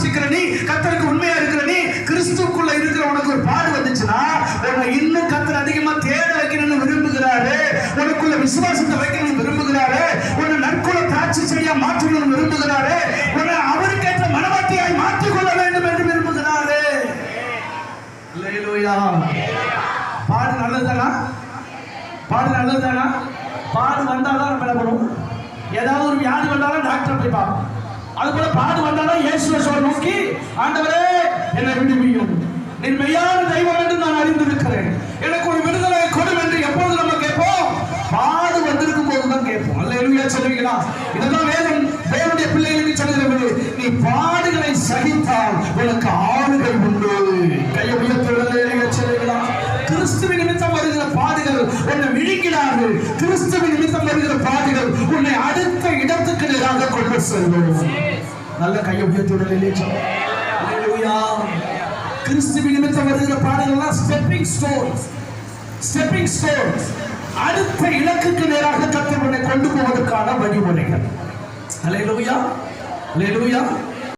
விசுவாசிக்கிற நீ கத்தருக்கு உண்மையா இருக்கிற நீ கிறிஸ்துக்குள்ள இருக்கிற உனக்கு ஒரு பாடு வந்துச்சுன்னா உன்னை இன்னும் கத்தர் அதிகமா தேட வைக்கணும்னு விரும்புகிறாரு. உனக்குள்ள விசுவாசத்தை வைக்கணும்னு விரும்புகிறாரு. உன்னை நற்குல திராட்சை செடியா மாற்றணும்னு விரும்புகிறாரு. உன்னை அவருக்கேற்ற மனவாட்டியாய் மாற்றிக்கொள்ள வேண்டும் என்று விரும்புகிறாரு. பாடு நல்லதுதானா? பாடு நல்லதுதானா? பாடு வந்தாதான் நம்ம என்ன பண்ணுவோம் ஏதாவது ஒரு வியாதி வந்தாலும் டாக்டர் போய் பார்ப்போம் அது போல பாடு வந்தாலும் இயேசுவை சொல்ல நோக்கி ஆண்டவரே என்னை விடுவியும் நீ மெய்யான தெய்வம் என்று நான் அறிந்திருக்கிறேன். எனக்கு ஒரு விடுதலை கொடும் என்று எப்போது நம்ம கேட்போம்? பாடு வந்திருக்கும் போது தான் கேட்போம். அல்லேலூயா சொல்லுவீங்களா? இதெல்லாம் வேதம் தேவனுடைய பிள்ளைகளுக்கு சொல்லுகிறது? நீ பாடுகளை சகித்தால் உனக்கு ஆறுகள் உண்டு. கையை உயர்த்துவதில்லை சொல்லுவீங்களா? கிறிஸ்துவின் நிமித்தம் வருகிற பாடுகள் என்னை விழுங்கினார்கள் கிறிஸ்துவின் நிமித்தம் நேராக நல்ல கையை கிறிஸ்துவின் நிமித்தம் வருகிற ஸ்டெப்பிங் ஸ்டோன்ஸ் ஸ்டெப்பிங் ஸ்டோன்ஸ் அடுத்த இலக்குக்கு நேராக கத்தவனை கொண்டு போவதற்கான வழிமுறைகள். அல்லேலூயா